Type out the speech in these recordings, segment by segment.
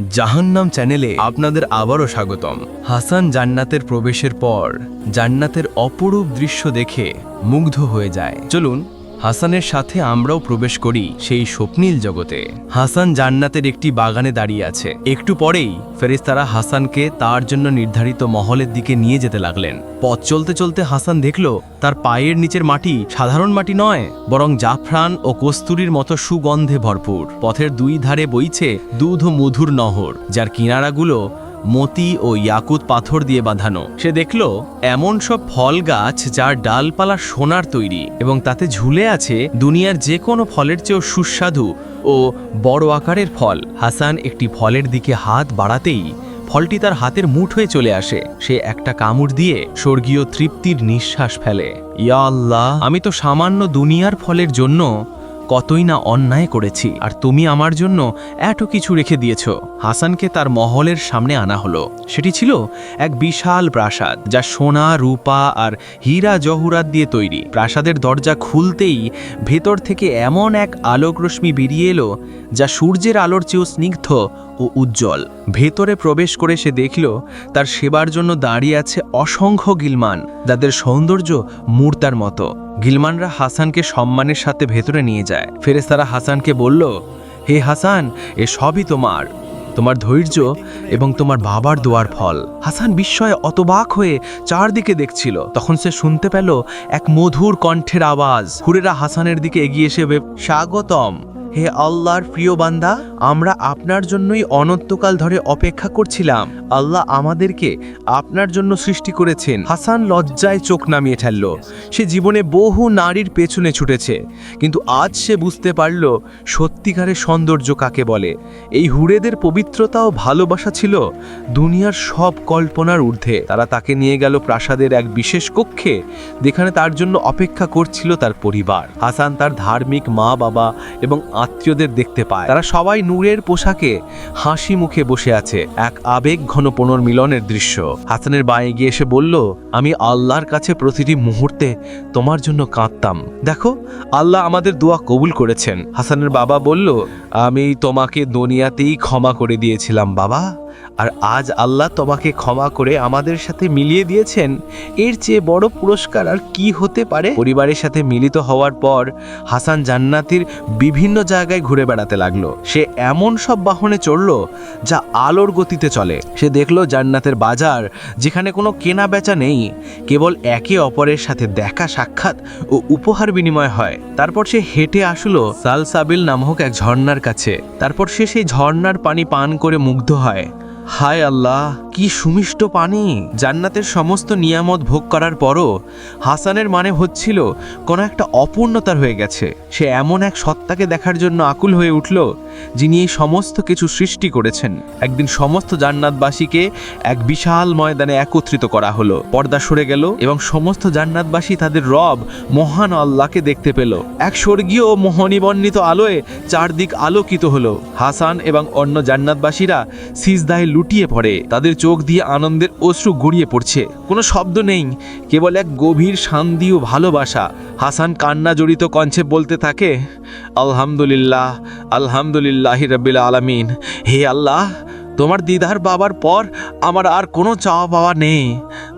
জাহান্নাম চ্যানেলে আপনাদের আবারও স্বাগতম। হাসান জান্নাতের প্রবেশের পর জান্নাতের অপরূপ দৃশ্য দেখে মুগ্ধ হয়ে যায়। চলুন হাসানের সাথে আমরাও প্রবেশ করি সেই স্বপ্নীল জগতে। হাসান জান্নাতের একটি বাগানে দাঁড়িয়ে আছে। একটু পরেই ফেরেশতারা হাসানকে তার জন্য নির্ধারিত মহলের দিকে নিয়ে যেতে লাগলেন। পথ চলতে চলতে হাসান দেখল, তার পায়ের নিচের মাটি সাধারণ মাটি নয়, বরং জাফরান ও কস্তুরীর মতো সুগন্ধে ভরপুর। পথের দুই ধারে বইছে দুধ ও মধুর নহর, যার কিনারাগুলো মতি ও ইয়াকুত পাথর দিয়ে বাঁধানো। সে দেখল, এমন সব ফল গাছ যার ডালপালা সোনার তৈরি এবং তাতে ঝুলে আছে দুনিয়ার যে কোনো ফলের চেয়েও সুস্বাদু ও বড় আকারের ফল। হাসান একটি ফলের দিকে হাত বাড়াতেই ফলটি তার হাতের মুঠ হয়ে চলে আসে। সে একটা কামড় দিয়ে স্বর্গীয় তৃপ্তির নিঃশ্বাস ফেলে। ইয়া আল্লাহ, আমি তো সামান্য দুনিয়ার ফলের জন্য কতই না অন্যায় করেছি, আর তুমি আমার জন্য এত কিছু রেখে দিয়েছ। হাসানকে তার মহলের সামনে আনা হলো। সেটি ছিল এক বিশাল প্রাসাদ, যা সোনা, রূপা আর হীরা জহুরাত দিয়ে তৈরি। প্রাসাদের দরজা খুলতেই ভেতর থেকে এমন এক আলোক রশ্মি বেরিয়ে এলো, যা সূর্যের আলোর চেয়েও স্নিগ্ধ ও উজ্জ্বল। ভেতরে প্রবেশ করে সে দেখল, তার সেবার জন্য দাঁড়িয়ে আছে অসংখ্য গিলমান, যাদের সৌন্দর্য মূর্তার মতো। গিলমানরা হাসানকে সম্মানের সাথে ভেতরে নিয়ে যায়। ফেরেস্তারা হাসানকে বলল, হে হাসান, এ সবই তোমার। তোমার ধৈর্য এবং তোমার বাবার দোয়ার ফল। হাসান বিস্ময়ে অতবাক হয়ে চারদিকে দেখছিল। তখন সে শুনতে পেল এক মধুর কণ্ঠের আওয়াজ। হুরেরা হাসানের দিকে এগিয়ে এসে স্বাগতম। হে আল্লাহর প্রিয় বান্দা, আমরা আপনার জন্যই অনন্তকাল ধরে অপেক্ষা করছিলাম। আল্লাহ আমাদেরকে আপনার জন্য সৃষ্টি করেছেন। হাসান লজ্জায় চোখ নামিয়ে ঠেলল। সে জীবনে বহু নারীর পেছনে ছুটেছে। কিন্তু আজ সে বুঝতে পারল, সত্যিকারের সৌন্দর্য কাকে বলে। এই হুরেদের পবিত্রতা ও ভালোবাসা ছিল দুনিয়ার সব কল্পনার ঊর্ধ্বে। তারা তাকে নিয়ে গেল প্রাসাদের এক বিশেষ কক্ষে, যেখানে তার জন্য অপেক্ষা করছিল তার পরিবার। হাসান তার ধার্মিক মা বাবা এবং আত্মীয়দের দেখতে পায়। তারা সবাই নূরের পোশাকে হাসি মুখে বসে আছে। এক আবেগ ঘন পুনর্মিলনের দৃশ্য। হাসানের বায়ে গিয়ে এসে বলল, আমি আল্লাহর কাছে প্রতিটি মুহূর্তে তোমার জন্য কাঁদতাম। দেখো, আল্লাহ আমাদের দোয়া কবুল করেছেন। হাসানের বাবা বলল, আমি তোমাকে দুনিয়াতেই ক্ষমা করে দিয়েছিলাম বাবা। আর আজ আল্লাহ তোমাকে ক্ষমা করে আমাদের সাথে মিলিয়ে দিয়েছেন। এর চেয়ে বড় পুরস্কার আর কি হতে পারে? পরিবারের সাথে মিলিত হওয়ার পর হাসান জান্নাতির বিভিন্ন জায়গায় ঘুরে বেড়াতে লাগল। সে এমন সব বাহনে চড়ল যা আলোর গতিতে চলে। সে দেখল জান্নাতের বাজার যেখানে কোনো কেনা বেচা নেই। কেবল একে অপরের সাথে দেখা সাক্ষাৎ ও উপহার বিনিময় হয়। তারপর সে হেঁটে আসলো সালসাবিল নামক এক ঝর্ণার কাছে। তারপর সে সেই ঝর্ণার পানি পান করে মুগ্ধ হয়। হায় আল্লাহ কি সুমিষ্ট পানি? জান্নাতের সমস্ত নিয়ামত ভোগ করার পরও হাসানের মানে হচ্ছিল কোনো একটা অপূর্ণতার হয়ে গেছে। সে এমন এক সত্তাকে দেখার জন্য আকুল হয়ে উঠল যিনি এই সমস্ত কিছু সৃষ্টি করেছেন। একদিন সমস্ত জান্নাতবাসীকে এক বিশাল ময়দানে একত্রিত করা হলো। পর্দা সরে গেল এবং সমস্ত জান্নাতবাসী তাদের রব, মহান আল্লাহকে দেখতে পেল। এক স্বর্গীয় মোহনীবর্ণিত আলোয় চারদিক আলোকিত হলো। হাসান এবং অন্য জান্নাতবাসীরা সিজদায় লুটিয়ে পড়ে। তাদের চোখ দিয়ে আনন্দের অশ্রু গড়িয়ে পড়ছে। কোনো শব্দ নেই, কেবল এক গভীর শান্তি ও ভালোবাসা। হাসান কান্না জড়িত কঞ্চে বলতে থাকে, আলহামদুলিল্লাহ আলহামদুলিল্লাহ রবিল আলামিন। হে আল্লাহ, তোমার দিদার বাবার পর আমার আর কোনো চাওয়া পাওয়া নেই।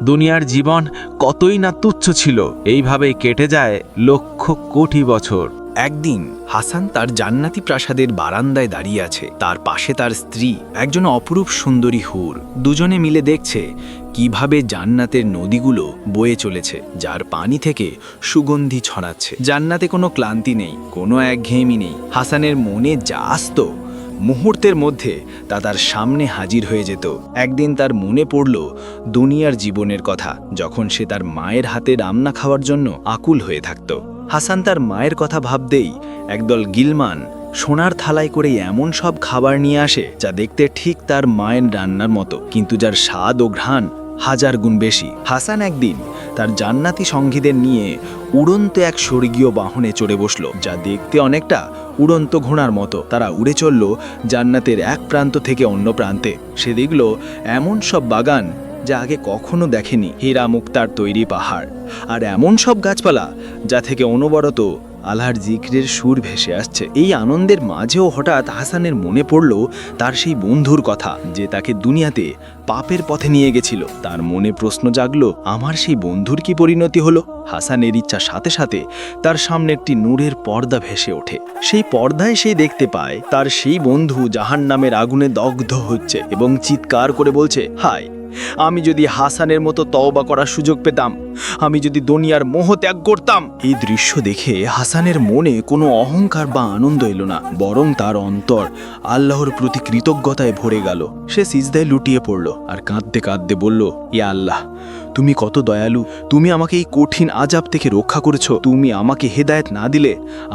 দুনিয়ার জীবন কতই না তুচ্ছ ছিল, এইভাবেই কেটে যায় লক্ষ কোটি বছর। একদিন হাসান তার জান্নাতি প্রাসাদের বারান্দায় দাঁড়িয়ে আছে। তার পাশে তার স্ত্রী, একজন অপরূপ সুন্দরী হুর। দুজনে মিলে দেখছে কীভাবে জান্নাতের নদীগুলো বয়ে চলেছে, যার পানি থেকে সুগন্ধি ছড়াচ্ছে। জান্নাতে কোনো ক্লান্তি নেই, কোনো একঘেয়েমি নেই। হাসানের মনে যা আসতো মুহূর্তের মধ্যে তা তার সামনে হাজির হয়ে যেত। একদিন তার মনে পড়ল দুনিয়ার জীবনের কথা, যখন সে তার মায়ের হাতে রান্না খাওয়ার জন্য আকুল হয়ে থাকত। হাসান তার মায়ের কথা ভাবতেই একদল গিলমান সোনার থালায় করে এমন সব খাবার নিয়ে আসে যা দেখতে ঠিক তার মায়ের রান্নার মতো, কিন্তু যার স্বাদ ও ঘ্রাণ হাজার গুণ বেশি। হাসান একদিন তার জান্নাতি সঙ্গীদের নিয়ে উড়ন্ত এক স্বর্গীয় বাহনে চড়ে বসল, যা দেখতে অনেকটা উড়ন্ত ঘোড়ার মতো। তারা উড়ে চলল জান্নাতের এক প্রান্ত থেকে অন্য প্রান্তে। সে দেখল এমন সব বাগান যা আগে কখনো দেখেনি। হীরা মুক্তার তৈরি পাহাড়। আর এমন সব গাছপালা যা থেকে অনবরত আল্লাহর জিক্রের সুর ভেসে আসছে। এই আনন্দের মাঝেও হঠাৎ হাসানের মনে পড়ল তার সেই বন্ধুর কথা, যে তাকে দুনিয়াতে পাপের পথে নিয়ে গেছিল। তার মনে প্রশ্ন জাগলো, আমার সেই বন্ধুর কি পরিণতি হলো? হাসানের ইচ্ছা সাথে সাথে তার সামনে একটি নূরের পর্দা ভেসে ওঠে। সেই পর্দায় সে দেখতে পায়, তার সেই বন্ধু জাহান নামের আগুনে দগ্ধ হচ্ছে এবং চিৎকার করে বলছে, হায় আমি যদি হাসানের মতো তওবা করার সুযোগ পেতাম, আমি যদি দুনিয়ার মোহ ত্যাগ করতাম। এই দৃশ্য দেখে হাসানের মনে কোনো অহংকার বা আনন্দ এলো না, বরং তার অন্তর আল্লাহর প্রতি কৃতজ্ঞতায় ভরে গেল। সে সিজদায় লুটিয়ে পড়ল আর কাঁদতে কাঁদতে বলল ইয়া আল্লাহ, তুমি কত দয়ালু, তুমি আমাকে এই কঠিন আজাব থেকে রক্ষা করেছ, তুমি আমাকে হেদায়েত না দিলে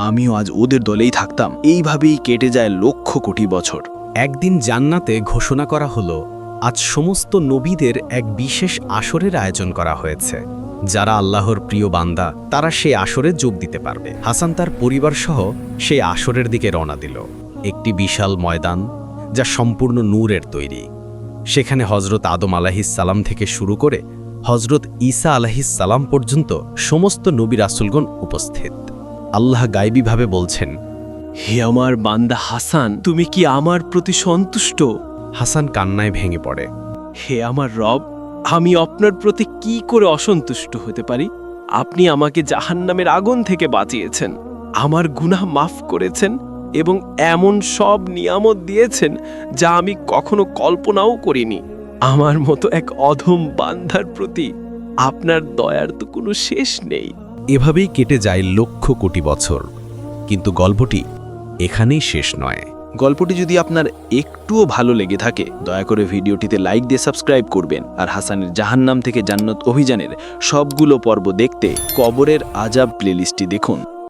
আমিও আজ ওদের দলেই থাকতাম। এইভাবেই কেটে যায় লক্ষ কোটি বছর। একদিন জান্নাতে ঘোষণা করা হলো আজ সমস্ত নবীদের এক বিশেষ আসরের আয়োজন করা হয়েছে। যারা আল্লাহর প্রিয় বান্দা, তারা সেই আসরে যোগ দিতে পারবে। হাসান তার পরিবার সহ সেই আসরের দিকে রওনা দিল। একটি বিশাল ময়দান, যা সম্পূর্ণ নূরের তৈরি। সেখানে হজরত আদম আলাহিসাল্লাম থেকে শুরু করে হজরত ঈসা আলাহিসাল্লাম পর্যন্ত সমস্ত নবী রাসুলগণ উপস্থিত। আল্লাহ গাইবীভাবে বলছেন, হে আমার বান্দা হাসান, তুমি কি আমার প্রতি সন্তুষ্ট? হাসান কান্নায় ভেঙে পড়ে। হে আমার রব আমি আপনার প্রতি কি করে অসন্তুষ্ট হতে পারি? আপনি আমাকে জাহান্নামের আগুন থেকে বাঁচিয়েছেন আমার গুনাহ মাফ করেছেন এবং এমন সব নিয়ামত দিয়েছেন যা আমি কখনো কল্পনাও করিনি। আমার মতো এক অধম বান্ধার প্রতি আপনার দয়ার তো কোনো শেষ নেই। এভাবেই কেটে যায় লক্ষ কোটি বছর। কিন্তু গল্পটি এখানেই শেষ নয়। গল্পটি যদি আপনার একটুও ভালো লেগে থাকে, দয়া করে ভিডিওটিতে লাইক দিয়ে সাবস্ক্রাইব করবেন। আর হাসানের জাহান্নাম থেকে জান্নাত অভিযানের সবগুলো পর্ব দেখতে কবরের আজাব প্লেলিস্টটি দেখুন।